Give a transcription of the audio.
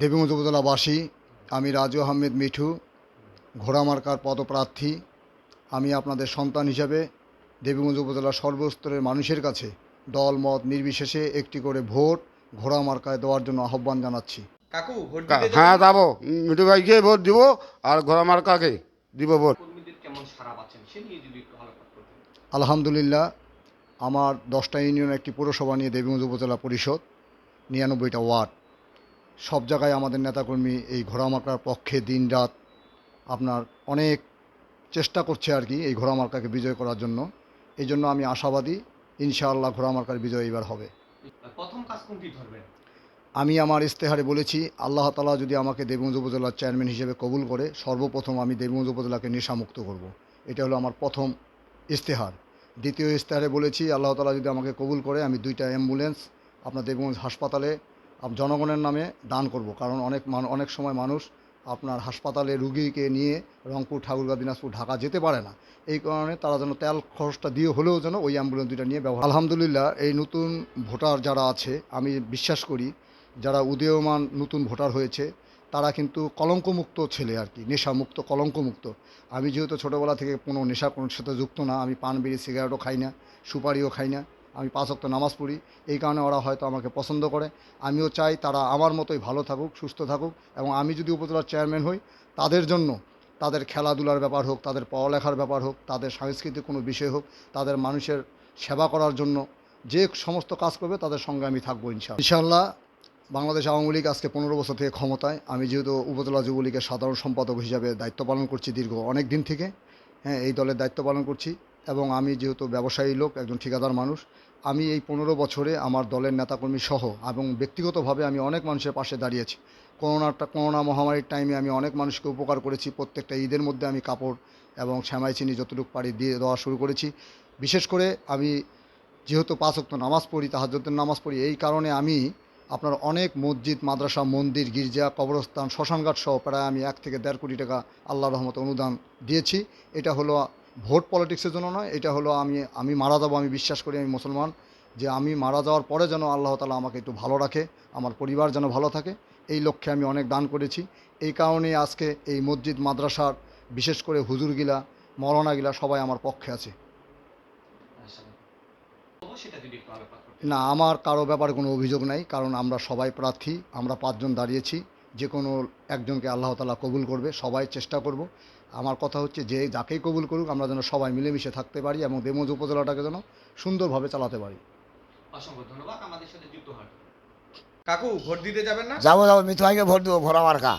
দেবীগঞ্জ উপজেলাবাসী আমি রাজু আহমেদ মিঠু ঘোড়ামার্কার পদপ্রার্থী। আমি আপনাদের সন্তান হিসাবে দেবীগঞ্জ উপজেলার সর্বস্তরের মানুষের কাছে দল মত নির্বিশেষে একটি করে ভোট ঘোড়ামার্কায় দেওয়ার জন্য আহ্বান জানাচ্ছি। কাকু ভোট হ্যাঁ যাব। মিঠু ভাইকে ভোট দিব আর ঘোড়ামার কাকে দিব ভোট। আলহামদুলিল্লাহ আমার দশটা ইউনিয়ন একটি পৌরসভা নিয়ে দেবীগঞ্জ উপজেলা পরিষদ নিরানব্বইটা ওয়ার্ড। সব জায়গায় আমাদের নেতাকর্মী এই ঘোড়ামার্কার পক্ষে দিনরাত আপনার অনেক চেষ্টা করছে আর কি এই ঘোড়ামার্কাকে বিজয় করার জন্য। এই জন্য আমি আশাবাদী ইনশাআল্লাহ ঘোড়ামার্কার বিজয় এবার হবে। প্রথম কাজ কোনটি ধরবেন? আমি আমার ইস্তেহারে বলেছি আল্লাহ তালা যদি আমাকে দেবগঞ্জ উপজেলার চেয়ারম্যান হিসেবে কবুল করে সর্বপ্রথম আমি দেবগঞ্জ উপজেলাকে নেশামুক্ত করব। এটা হলো আমার প্রথম ইস্তেহার দ্বিতীয় ইস্তেহারে বলেছি আল্লাহ তালা যদি আমাকে কবুল করে আমি দুইটা অ্যাম্বুলেন্স আপনার দেবগঞ্জ হাসপাতালে জনগণের নামে দান করব। কারণ অনেক মান- অনেক সময় মানুষ আপনার হাসপাতালে রুগীকে নিয়ে রংপুর, ঠাকুরগাঁ, দিনাজপুর, ঢাকা যেতে পারে না। এই কারণে তারা যেন তেল খরচটা দিয়ে হলেও যেন ওই অ্যাম্বুলেন্স দুইটা নিয়ে ব্যবহার আলহামদুলিল্লাহ, এই নতুন ভোটার যারা আছে, আমি বিশ্বাস করি, যারা উদীয়মান নতুন ভোটার হয়েছে, তারা কিন্তু কলঙ্কমুক্ত ছেলে আর কি, নেশামুক্ত, কলঙ্কমুক্ত। আমি যেহেতু ছোটোবেলা থেকে কোনো নেশা কোনো সাথে যুক্ত না, আমি পান বিড়ি, সিগারেটও খাই না, সুপারিও খাই না আমি পাঁচ ওয়াক্ত নামাজ পড়ি। এই কারণে ওরা হয়তো আমাকে পছন্দ করে। আমিও চাই তারা আমার মতোই ভালো থাকুক, সুস্থ থাকুক এবং আমি যদি উপজেলার চেয়ারম্যান হই, তাদের জন্য তাদের খেলাধুলার ব্যাপার হোক, তাদের পড়ালেখার ব্যাপার হোক, তাদের সাংস্কৃতিক কোনো বিষয় হোক, তাদের মানুষের সেবা করার জন্য যে সমস্ত কাজ করবে তাদের সঙ্গে আমি থাকব ইনশাআল্লাহ। ইনশাআল্লাহ বাংলাদেশ আওয়ামী লীগ আজকে পনেরো বছর থেকে ক্ষমতায়। আমি যেহেতু উপজেলা যুবলীগের সাধারণ সম্পাদক হিসাবে দায়িত্ব পালন করছি দীর্ঘ অনেক দিন থেকে। হ্যাঁ এই দলের দায়িত্ব পালন করছি। এবং আমি যেহেতু ব্যবসায়ী লোক, একজন ঠিকাদার মানুষ, আমি এই পনেরো বছরে আমার দলের নেতাকর্মী সহ এবং ব্যক্তিগতভাবে আমি অনেক মানুষের পাশে দাঁড়িয়েছি। করোনাটা, করোনা মহামারীর টাইমে আমি অনেক মানুষকে উপকার করেছি, প্রত্যেকটা ঈদের মধ্যে আমি কাপড় এবং শ্যামাই চিনি যতটুকু পারি দিয়ে দেওয়া শুরু করেছি। বিশেষ করে আমি যেহেতু পাঁচ ওয়াক্ত নামাজ পড়ি, তাহাজ্জুদের নামাজ পড়ি, এই কারণে আমি আপনার অনেক মসজিদ, মাদ্রাসা, মন্দির, গির্জা, কবরস্থান, শ্মশানঘাট সহ প্রায় আমি এক থেকে দেড় কোটি টাকা আল্লাহ রহমত অনুদান দিয়েছি। এটা হলো ভোট পলিটিক্সের জন্য নয়, এটা হলো আমি আমি মারা যাব, আমি বিশ্বাস করি, আমি মুসলমান, যে আমি মারা যাওয়ার পরে যেন আল্লাহ তালা আমাকে একটু ভালো রাখে, আমার পরিবার যেন ভালো থাকে, এই লক্ষ্যে আমি অনেক দান করেছি। এই কারণে আজকে এই মসজিদ, মাদ্রাসার বিশেষ করে হুজুরগিলা মৌলানাগিলা সবাই আমার পক্ষে আছে। না, আমার কারও ব্যাপারে কোনো অভিযোগ নাই, কারণ আমরা সবাই প্রার্থী, আমরা পাঁচজন দাঁড়িয়েছি। যে কোনো একজনকে আল্লাহ তালা কবুল করবে সবাই চেষ্টা করব। আমার কথা হচ্ছে যে যাকেই কবুল করুক আমরা যেন সবাই মিলেমিশে থাকতে পারি এবং দেমজ উপজেলাটাকে যেন সুন্দরভাবে চালাতে পারি। অসংখ্য ধন্যবাদ। আমাদের সাথে যুক্ত হওয়ার কাকু ভোট দিতে যাবেন না? যাব যাব। মিথু ভাইকে ভোট দেবো ভোরা মার্কা